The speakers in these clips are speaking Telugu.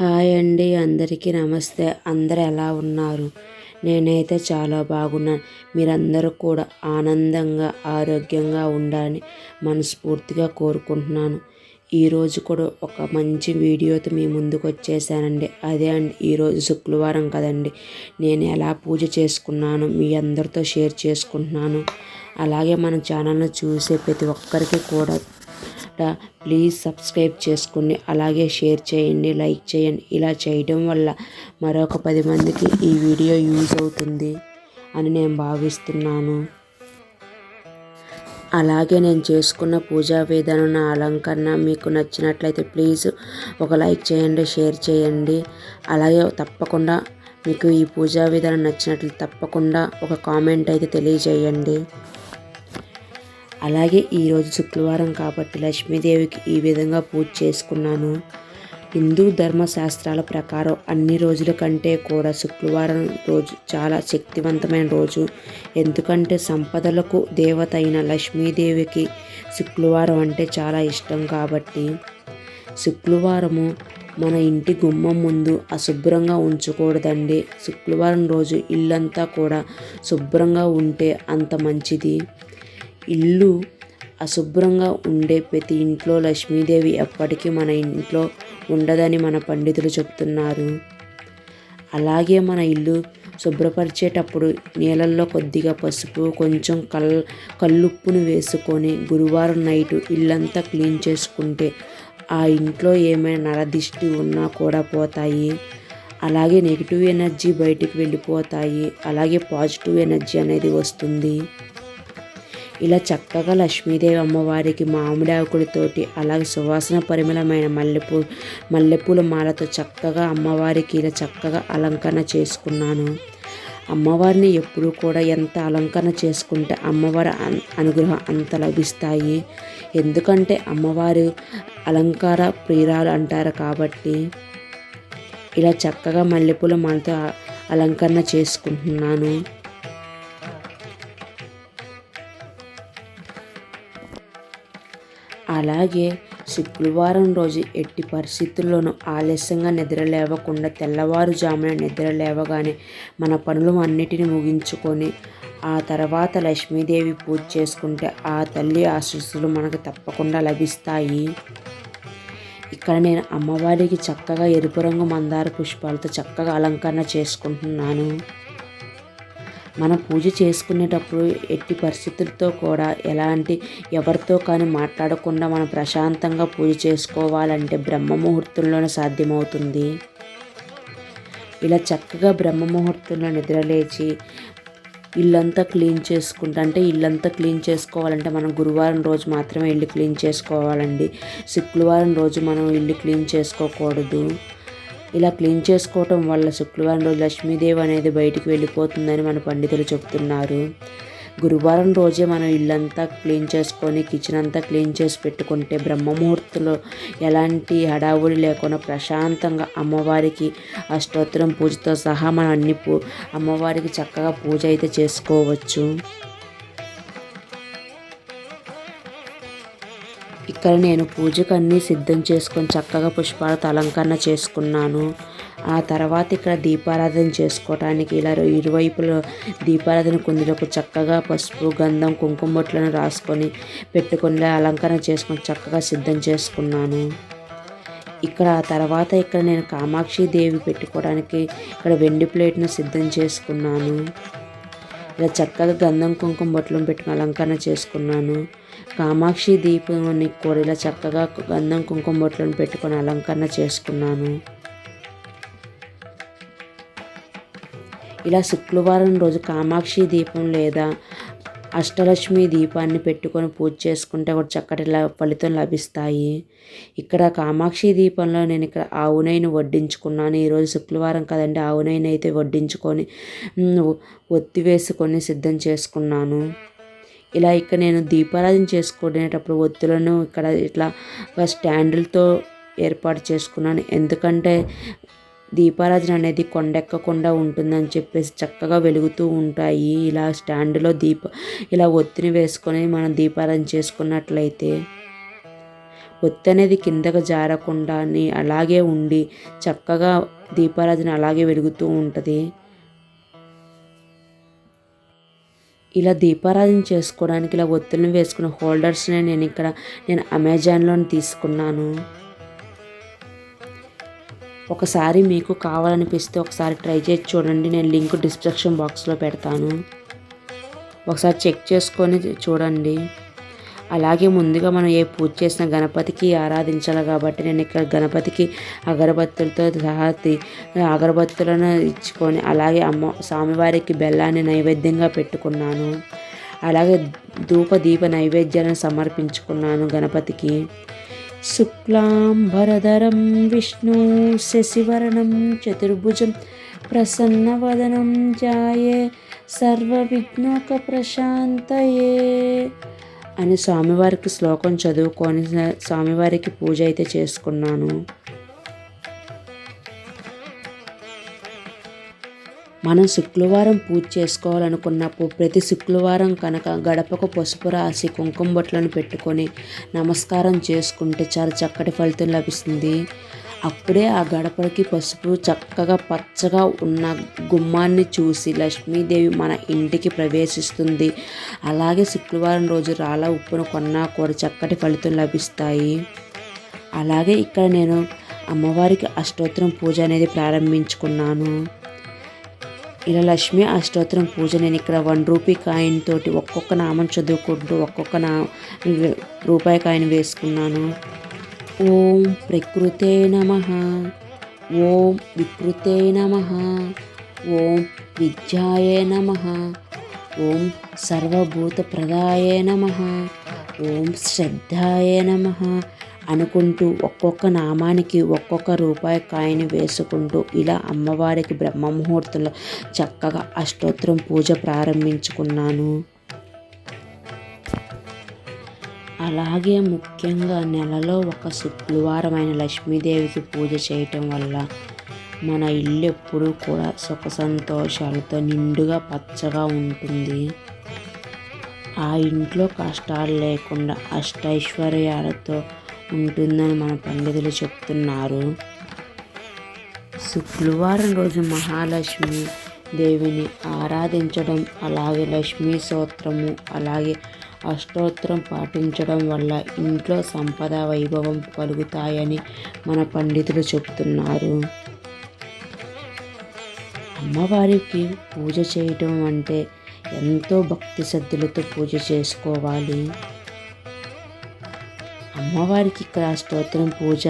హాయ్ అండి అందరికీ నమస్తే. అందరు ఎలా ఉన్నారు? నేనైతే చాలా బాగున్నాను. మీరందరూ కూడా ఆనందంగా ఆరోగ్యంగా ఉండాలని మనస్ఫూర్తిగా కోరుకుంటున్నాను. ఈరోజు కూడా ఒక మంచి వీడియోతో మీ ముందుకు వచ్చేసానండి. అదే అండి ఈరోజు శుక్రవారం కదండి. నేను ఎలా పూజ చేసుకున్నాను మీ అందరితో షేర్ చేసుకుంటున్నాను. అలాగే మన ఛానల్ను చూసే ప్రతి ఒక్కరికి కూడా ప్లీజ్ సబ్స్క్రైబ్ చేసుకుని అలాగే షేర్ చేయండి లైక్ చేయండి. ఇలా చేయడం వల్ల మరొక పది మందికి ఈ వీడియో యూజ్ అవుతుంది అని నేను భావిస్తున్నాను. అలాగే నేను చేసుకున్న పూజా విధానం నా అలంకరణ మీకు నచ్చినట్లయితే ప్లీజ్ ఒక లైక్ చేయండి షేర్ చేయండి. అలాగే తప్పకుండా మీకు ఈ పూజా విధానం నచ్చినట్లు తప్పకుండా ఒక కామెంట్ అయితే తెలియజేయండి. అలాగే ఈరోజు శుక్రవారం కాబట్టి లక్ష్మీదేవికి ఈ విధంగా పూజ చేసుకున్నాను. హిందూ ధర్మశాస్త్రాల ప్రకారం అన్ని రోజుల కంటే కూడా శుక్రవారం రోజు చాలా శక్తివంతమైన రోజు. ఎందుకంటే సంపదలకు దేవత అయిన లక్ష్మీదేవికి శుక్రవారం అంటే చాలా ఇష్టం కాబట్టి శుక్రవారము మన ఇంటి గుమ్మం ముందు అశుభ్రంగా ఉంచకూడదండి. శుక్రవారం రోజు ఇల్లంతా కూడా శుభ్రంగా ఉంటే అంత మంచిది. ఇల్లు అశుభ్రంగా ఉండే ప్రతి ఇంట్లో లక్ష్మీదేవి ఎప్పటికీ మన ఇంట్లో ఉండదని మన పండితులు చెప్తున్నారు. అలాగే మన ఇల్లు శుభ్రపరిచేటప్పుడు నీళ్ళల్లో కొద్దిగా పసుపు కొంచెం కల్ కల్లుప్పును వేసుకొని గురువారం నైటు ఇల్లంతా క్లీన్ చేసుకుంటే ఆ ఇంట్లో ఏమైనా నరదిష్టి ఉన్నా కూడా పోతాయి. అలాగే నెగిటివ్ ఎనర్జీ బయటికి వెళ్ళిపోతాయి. అలాగే పాజిటివ్ ఎనర్జీ అనేది వస్తుంది. ఇలా చక్కగా లక్ష్మీదేవి అమ్మవారికి మామిడి ఆకులతోటి అలాగే సువాసన పరిమళమైన మల్లెపూ మల్లెపూల మాలతో చక్కగా అమ్మవారికి ఇలా చక్కగా అలంకరణ చేసుకున్నాను. అమ్మవారిని ఎప్పుడూ కూడా ఎంత అలంకరణ చేసుకుంటే అమ్మవారి అనుగ్రహం అంత లభిస్తాయి. ఎందుకంటే అమ్మవారు అలంకార ప్రియురాలు అంటారు కాబట్టి ఇలా చక్కగా మల్లెపూల మాలతో అలంకరణ చేసుకుంటున్నాను. అలాగే శుక్రవారం రోజు ఎట్టి పరిస్థితుల్లోనూ ఆలస్యంగా నిద్ర లేవకుండా తెల్లవారుజామున నిద్ర లేవగానే మన పనులు అన్నిటిని ముగించుకొని ఆ తర్వాత లక్ష్మీదేవి పూజ చేసుకుంటే ఆ తల్లి ఆశీస్సులు మనకు తప్పకుండా లభిస్తాయి. ఇక్కడ నేను అమ్మవారికి చక్కగా ఎరుపు రంగు మందార పుష్పాలతో చక్కగా అలంకరణ చేసుకుంటున్నాను. మనం పూజ చేసుకునేటప్పుడు ఎట్టి పరిస్థితులతో కూడా ఎలాంటి ఎవరితో కానీ మాట్లాడకుండా మనం ప్రశాంతంగా పూజ చేసుకోవాలంటే బ్రహ్మ ముహూర్తంలోనే సాధ్యమవుతుంది. ఇలా చక్కగా బ్రహ్మ ముహూర్తంలో నిద్రలేచి ఇల్లంతా క్లీన్ చేసుకుంటా అంటే ఇల్లంతా క్లీన్ చేసుకోవాలంటే మనం గురువారం రోజు మాత్రమే ఇల్లు క్లీన్ చేసుకోవాలండి. శుక్రవారం రోజు మనం ఇల్లు క్లీన్ చేసుకోకూడదు. ఇలా క్లీన్ చేసుకోవటం వల్ల శుక్రవారం రోజు లక్ష్మీదేవి అనేది బయటికి వెళ్ళిపోతుందని మన పండితులు చెప్తున్నారు గురువారం రోజే మనం ఇల్లంతా క్లీన్ చేసుకొని కిచెన్ అంతా క్లీన్ చేసి పెట్టుకుంటే బ్రహ్మముహూర్తంలో ఎలాంటి హడావుడి లేకుండా ప్రశాంతంగా అమ్మవారికి అష్టోత్తరం పూజతో సహా మనం అన్ని పూ అమ్మవారికి చక్కగా పూజ అయితే చేసుకోవచ్చు. ఇక్కడ నేను పూజకు అన్నీ సిద్ధం చేసుకొని చక్కగా పుష్పాలతో అలంకరణ చేసుకున్నాను. ఆ తర్వాత ఇక్కడ దీపారాధన చేసుకోవడానికి ఇలా ఇరువైపులో దీపారాధన కుందులకు చక్కగా పసుపు గంధం కుంకుమ బొట్లను రాసుకొని పెట్టుకుని అలంకరణ చేసుకొని చక్కగా సిద్ధం చేసుకున్నాను. ఇక్కడ ఆ తర్వాత ఇక్కడ నేను కామాక్షి దేవి పెట్టుకోవడానికి ఇక్కడ వెండి ప్లేట్ను సిద్ధం చేసుకున్నాను. ఇలా చక్కగా గంధం కుంకుమ బొట్లను పెట్టుకుని అలంకరణ చేసుకున్నాను. కామాక్షి దీపాన్ని కూడా ఇలా చక్కగా గంధం కుంకుమ బొట్టలను పెట్టుకొని అలంకరణ చేసుకున్నాను. ఇలా శుక్రవారం రోజు కామాక్షి దీపం లేదా అష్టలక్ష్మి దీపాన్ని పెట్టుకొని పూజ చేసుకుంటే ఒక చక్కటి ఫలితం లభిస్తాయి. ఇక్కడ కామాక్షి దీపంలో నేను ఇక్కడ ఆవునైని వడ్డించుకున్నాను. ఈరోజు శుక్రవారం కదండి ఆవునైని అయితే వడ్డించుకొని ఒత్తి వేసుకొని సిద్ధం చేసుకున్నాను. ఇలా ఇక్కడ నేను దీపారాధన చేసుకునేటప్పుడు ఒత్తులను ఇక్కడ ఇట్లా స్టాండులతో ఏర్పాటు చేసుకున్నాను. ఎందుకంటే దీపారాధన అనేది కొండెక్కకుండా ఉంటుందని చెప్పేసి చక్కగా వెలుగుతూ ఉంటాయి. ఇలా స్టాండ్లో దీప ఇలా ఒత్తిని వేసుకొని మనం దీపారాధన చేసుకున్నట్లయితే ఒత్తి అనేది కిందకు జారకుండా అలాగే ఉండి చక్కగా దీపారాధన అలాగే వెలుగుతూ ఉంటుంది. ఇలా దీపారాధన చేసుకోవడానికి ఇలా ఒత్తులను వేసుకున్న హోల్డర్స్ని నేను ఇక్కడ నేను అమెజాన్లో తీసుకున్నాను. ఒకసారి మీకు కావాలనిపిస్తే ఒకసారి ట్రై చేసి చూడండి. నేను లింక్ డిస్క్రిప్షన్ బాక్స్లో పెడతాను. ఒకసారి చెక్ చేసుకొని చూడండి. అలాగే ముందుగా మనం ఏ పూజ చేసిన గణపతికి ఆరాధించాలి కాబట్టి నేను ఇక్కడ గణపతికి అగరబత్తులతో సహా అగరబత్తులను ఇచ్చుకొని అలాగే అమ్మ స్వామివారికి బెల్లాన్ని నైవేద్యంగా పెట్టుకున్నాను. అలాగే ధూప దీప నైవేద్యాలను సమర్పించుకున్నాను గణపతికి. శుక్లాంబరధరం విష్ణు శశివరణం చతుర్భుజం ప్రసన్నవదనం జాయే సర్వవిఘ్నోక ప్రశాంతయే అని స్వామివారికి శ్లోకం చదువుకొని స్వామివారికి పూజ అయితే చేసుకున్నాను. మనం శుక్రవారం పూజ చేసుకోవాలనుకున్నప్పుడు ప్రతి శుక్రవారం కనుక గడపకు పసుపు రాసి కుంకుమ బొట్లను పెట్టుకొని నమస్కారం చేసుకుంటే చాలా చక్కటి ఫలితం లభిస్తుంది. అప్పుడే ఆ గడపకి పసుపు చక్కగా పచ్చగా ఉన్న గుమ్మాన్ని చూసి లక్ష్మీదేవి మన ఇంటికి ప్రవేశిస్తుంది. అలాగే శుక్రవారం రోజు రాళ్ళ ఉప్పును కొన్నా కూడా చక్కటి ఫలితం లభిస్తాయి. అలాగే ఇక్కడ నేను అమ్మవారికి అష్టోత్తరం పూజ అనేది ప్రారంభించుకున్నాను. ఇలా లక్ష్మీ అష్టోత్తరం పూజ నేను ఇక్కడ వన్ రూపీ కాయిన్ తోటి ఒక్కొక్క నామం చదువుకుంటూ ఒక్కొక్క నా రూపాయి కాయిన్ వేసుకున్నాను. ఓం ప్రకృతే నమ. ఓం వికృతే నమ. ఓం విద్యాయ నమ. ఓం సర్వభూతప్రదాయ నమ. ఓం శ్రద్ధాయ నమ. అనుకుంటూ ఒక్కొక్క నామానికి ఒక్కొక్క రూపాయి కాయని వేసుకుంటూ ఇలా అమ్మవారికి బ్రహ్మ ముహూర్తంలో చక్కగా అష్టోత్తరం పూజ ప్రారంభించుకున్నాను. అలాగే ముఖ్యంగా నెలలో ఒక శుక్రవారమైన లక్ష్మీదేవికి పూజ చేయటం వల్ల మన ఇల్లు ఎప్పుడూ కూడా సుఖ సంతోషాలతో నిండుగా పచ్చగా ఉంటుంది. ఆ ఇంట్లో కష్టాలు లేకుండా అష్టైశ్వర్యాలతో ఉంటుందని మన పండితులు చెప్తున్నారు. శుక్రవారం రోజు మహాలక్ష్మి దేవిని ఆరాధించడం అలాగే లక్ష్మీ స్తోత్రము అలాగే అష్టోత్తరం పాటించడం వల్ల ఇంట్లో సంపద వైభవం కలుగుతాయని మన పండితులు చెప్తున్నారు. అమ్మవారికి పూజ చేయటం అంటే ఎంతో భక్తి శ్రద్ధలతో పూజ చేసుకోవాలి. అమ్మవారికి ఇక్కడ స్తోత్రం పూజ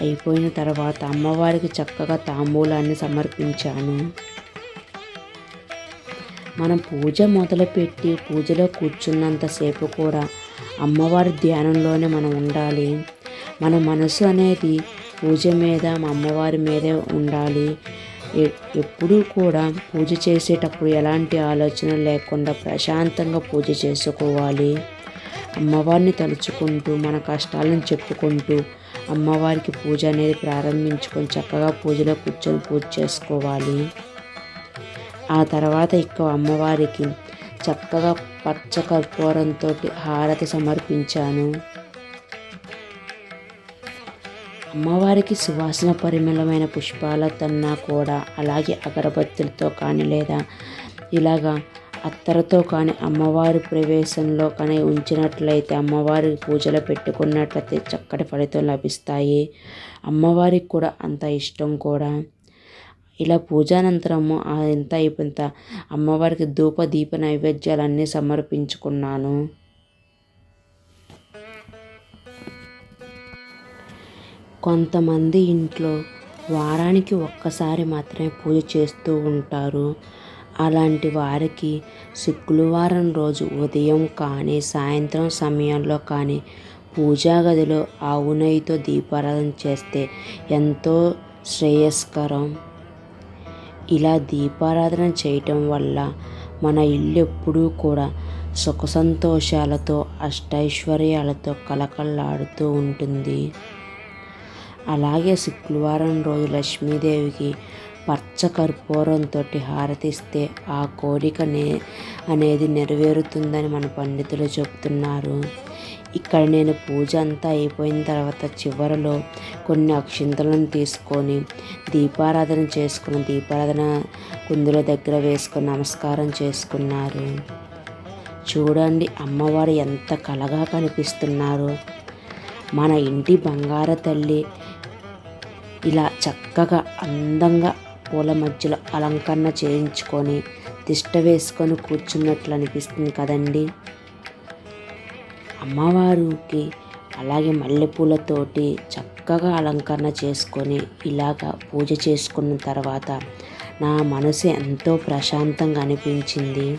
అయిపోయిన తర్వాత అమ్మవారికి చక్కగా తాంబూలాన్ని సమర్పించాను. మనం పూజ మొదలుపెట్టి పూజలో కూర్చున్నంతసేపు కూడా అమ్మవారి ధ్యానంలోనే మనం ఉండాలి. మన మనసు అనేది పూజ మీద అమ్మవారి మీదే ఉండాలి. ఎప్పుడూ కూడా పూజ చేసేటప్పుడు ఎలాంటి ఆలోచన లేకుండా ప్రశాంతంగా పూజ చేసుకోవాలి. అమ్మవారిని తలుచుకుంటూ మన కష్టాలను చెప్పుకుంటూ అమ్మవారికి పూజ అనేది ప్రారంభించుకొని చక్కగా పూజలో కూర్చొని పూజ చేసుకోవాలి. ఆ తర్వాత ఇక అమ్మవారికి చక్కగా పచ్చ కర్పూరంతో హారతి సమర్పించాను. అమ్మవారికి సువాసన పరిమళమైన పుష్పాలతన్నా కూడా అలాగే అగరబత్తులతో కానీ లేదా ఇలాగా అత్తరతో కానీ అమ్మవారి ప్రవేశంలో కానీ ఉంచినట్లయితే అమ్మవారి పూజలు పెట్టుకున్నట్లయితే చక్కటి ఫలితం లభిస్తాయి. అమ్మవారికి కూడా అంత ఇష్టం కూడా. ఇలా పూజానంతరము ఎంత అయిపోయింత అమ్మవారికి ధూప దీప నైవేద్యాలన్నీ సమర్పించుకున్నాను. కొంతమంది ఇంట్లో వారానికి ఒక్కసారి మాత్రమే పూజ చేస్తూ ఉంటారు. అలాంటి వారికి శుక్రవారం రోజు ఉదయం కానీ సాయంత్రం సమయంలో కానీ పూజా గదిలో ఆవు నెయ్యితో దీపారాధన చేస్తే ఎంతో శ్రేయస్కరం. ఇలా దీపారాధన చేయటం వల్ల మన ఇల్లు ఎప్పుడూ కూడా సుఖ సంతోషాలతో అష్టైశ్వర్యాలతో కలకల్లాడుతూ ఉంటుంది. అలాగే శుక్రవారం రోజు లక్ష్మీదేవికి పచ్చ కర్పూరంతో హారతిస్తే ఆ కోరికనే అనేది నెరవేరుతుందని మన పండితులు చెప్తున్నారు ఇక్కడ నేను పూజ అంతా అయిపోయిన తర్వాత చివరిలో కొన్ని అక్షింతలను తీసుకొని దీపారాధన చేసుకుని దీపారాధన కుందుల దగ్గర వేసుకొని నమస్కారం చేసుకున్నారు. చూడండి అమ్మవారు ఎంత కలగా కనిపిస్తున్నారు. మన ఇంటి బంగార తల్లి ఇలా చక్కగా అందంగా పూల మధ్యలో అలంకరణ చేయించుకొని తిష్ట వేసుకొని కూర్చున్నట్లు అనిపిస్తుంది కదండి. అమ్మవారికి అలాగే మల్లెపూలతోటి చక్కగా అలంకరణ చేసుకొని ఇలాగా పూజ చేసుకున్న తర్వాత నా మనసు ఎంతో ప్రశాంతంగా అనిపించింది.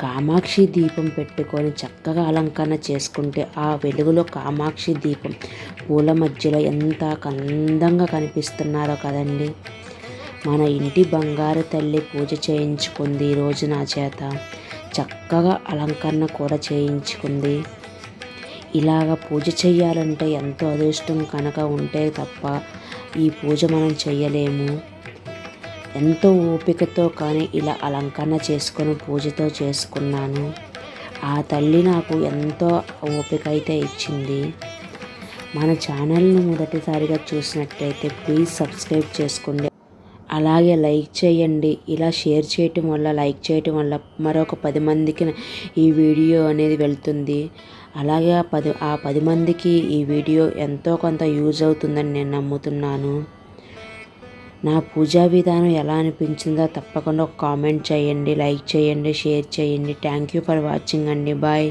కామాక్షి దీపం పెట్టుకొని చక్కగా అలంకరణ చేసుకుంటే ఆ వెలుగులో కామాక్షి దీపం పూల మధ్యలో ఎంత అందంగా కనిపిస్తున్నారో కదండి. మన ఇంటి బంగారు తల్లి పూజ చేయించుకుంది ఈరోజు నా చేత. చక్కగా అలంకరణ కూడా చేయించుకుంది. ఇలాగ పూజ చేయాలంటే ఎంతో అదృష్టం కనుక ఉంటే తప్ప ఈ పూజ మనం చేయలేము. ఎంతో ఓపికతో కానీ ఇలా అలంకరణ చేసుకొని పూజతో చేసుకున్నాను. ఆ తల్లి నాకు ఎంతో ఓపిక అయితే ఇచ్చింది. మన ఛానల్ను మొదటిసారిగా చూసినట్లయితే ప్లీజ్ సబ్స్క్రైబ్ చేసుకోండి. అలాగే లైక్ చేయండి. ఇలా షేర్ చేయటం వల్ల లైక్ చేయటం వల్ల మరొక పది మందికి ఈ వీడియో అనేది వెళ్తుంది. అలాగే ఆ పది ఆ పది మందికి ఈ వీడియో ఎంతో కొంత యూజ్ అవుతుందని నేను నమ్ముతున్నాను. నా పూజా విధానం ఎలా అనిపించిందో తప్పకుండా ఒక కామెంట్ చేయండి లైక్ చేయండి షేర్ చేయండి. థ్యాంక్ యూ ఫర్ వాచింగ్ అండి. బాయ్